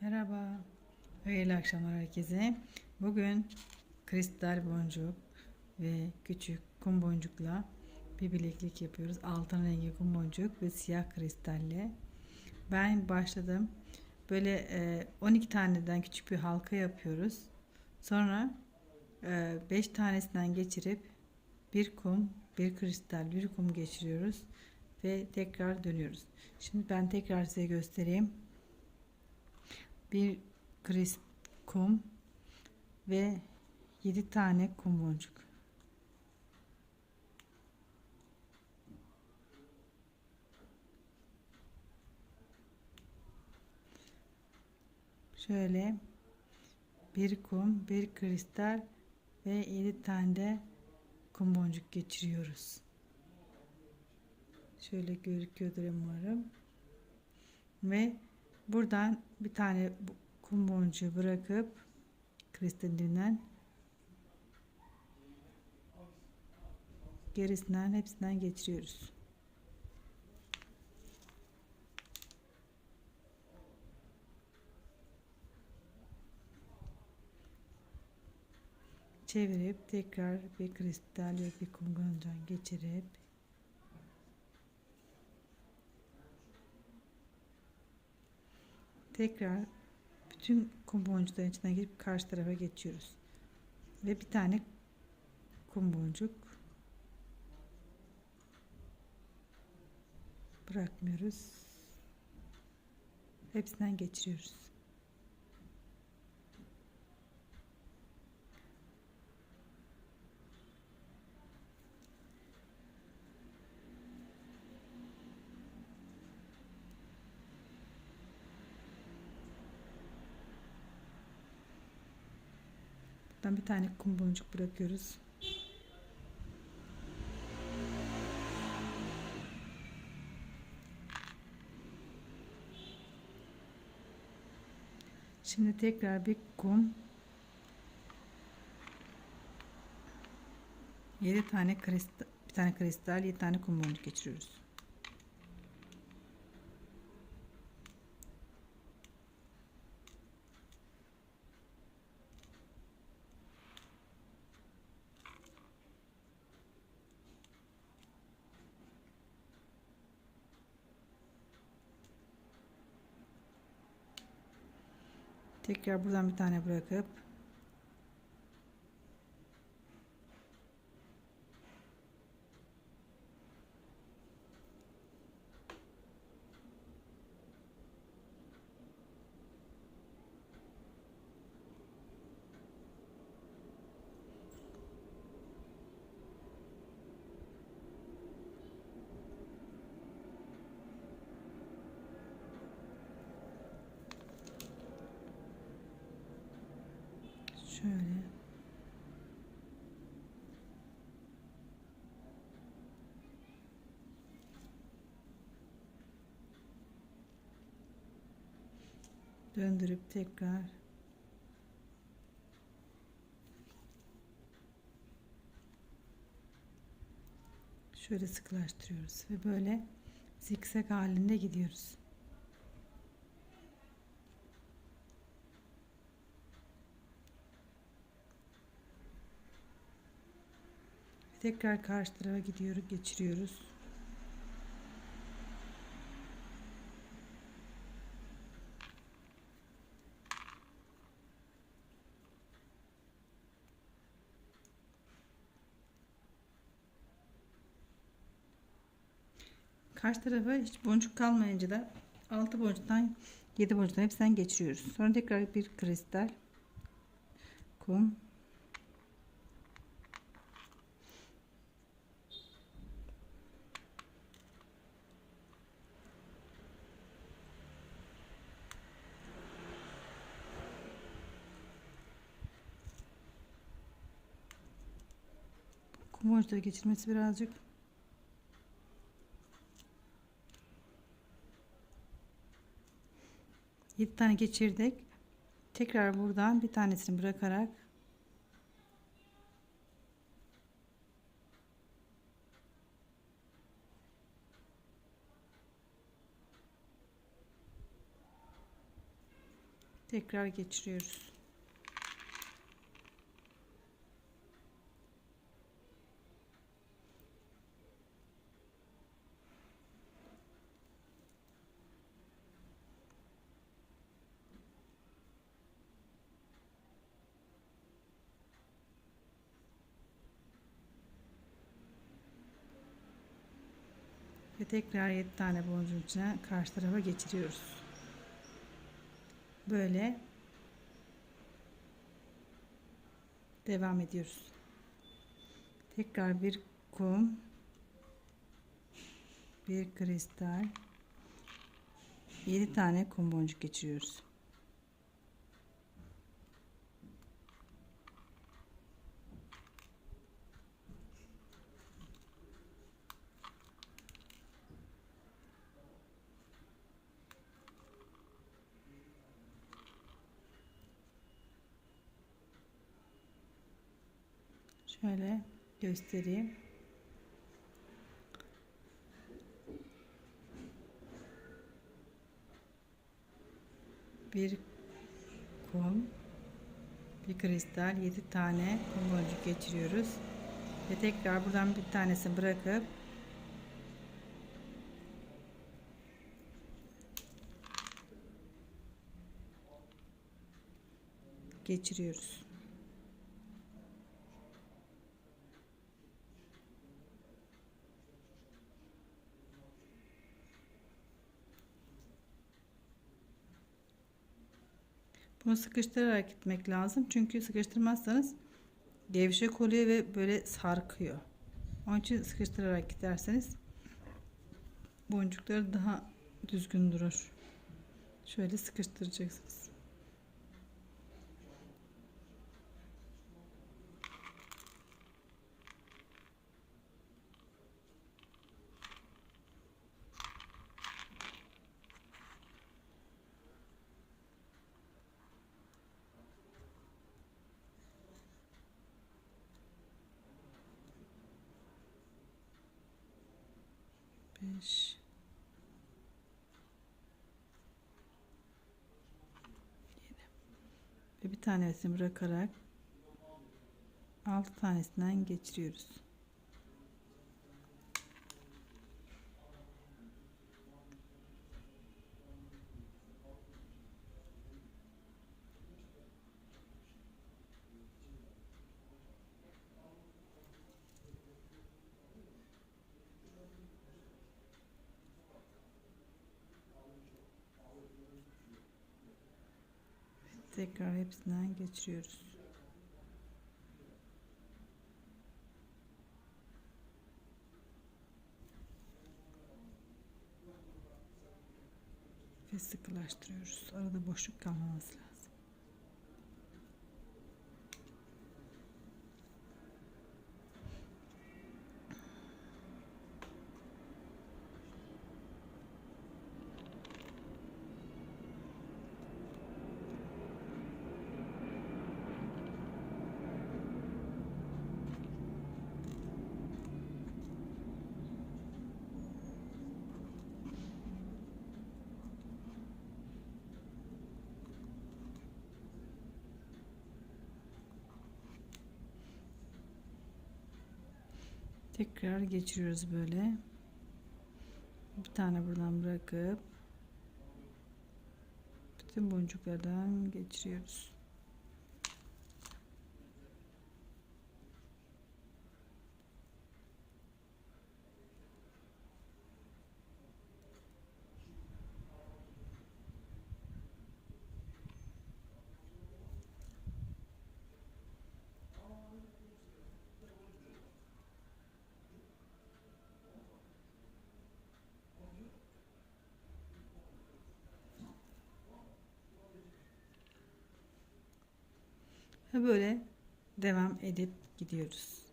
Merhaba. Hayırlı akşamlar herkese. Bugün kristal boncuk ve küçük kum boncukla bir bileklik yapıyoruz. Altın rengi kum boncuk ve siyah kristalle. Ben başladım. Böyle e, 12 taneden küçük bir halka yapıyoruz. Sonra 5 tanesinden geçirip bir kum, bir kristal, bir kum geçiriyoruz ve tekrar dönüyoruz. Şimdi ben tekrar size göstereyim bir kris kum ve 7 tane kum boncuk. Şöyle bir kum, bir kristal ve 7 tane de kum boncuk geçiriyoruz. Şöyle gözüküyordur umarım. Ve Buradan bir tane kum boncuğu bırakıp kristalinden gerisinden hepsinden geçiriyoruz. Çevirip tekrar bir kristal ve bir kum boncuğundan geçirip tekrar bütün kum boncukların içine girip karşı tarafa geçiyoruz. Ve bir tane kum boncuk bırakmıyoruz. Hepsinden geçiriyoruz. Buradan bir tane kum boncuk bırakıyoruz. Şimdi tekrar bir kum 7 tane kristal bir tane kristal 7 tane kum boncuk geçiriyoruz. Tekrar buradan bir tane bırakıp Şöyle. Döndürüp tekrar şöyle sıkılaştırıyoruz ve böyle zikzak halinde gidiyoruz. Tekrar karşı tarafa gidiyoruz, geçiriyoruz. Karşı tarafa hiç boncuk kalmayınca da 6 boncuktan 7 boncuktan hepsinden geçiriyoruz. Sonra tekrar bir kristal kum Kumaşta geçirmesi birazcık Yedi tane geçirdik. Tekrar buradan bir tanesini bırakarak Tekrar geçiriyoruz. Ve tekrar 7 tane boncuğun içine karşı tarafa geçiriyoruz. Böyle devam ediyoruz. Tekrar bir kum, bir kristal, 7 tane kum boncuk geçiriyoruz. Şöyle göstereyim. Bir kum, bir kristal, 7 tane kum boncuk geçiriyoruz. Ve tekrar buradan bir tanesini bırakıp geçiriyoruz. Bunu sıkıştırarak gitmek lazım. Çünkü sıkıştırmazsanız gevşek oluyor ve böyle sarkıyor. Onun için sıkıştırarak giderseniz boncukları daha düzgün durur. Şöyle sıkıştıracaksınız. Yedi. Ve bir tanesini bırakarak altı tanesinden geçiriyoruz. Tekrar hepsinden geçiriyoruz. Ve sıkılaştırıyoruz. Arada boşluk kalmaması lazım. Tekrar geçiriyoruz böyle. Bir tane buradan bırakıp bütün boncuklardan geçiriyoruz. Ve böyle devam edip gidiyoruz.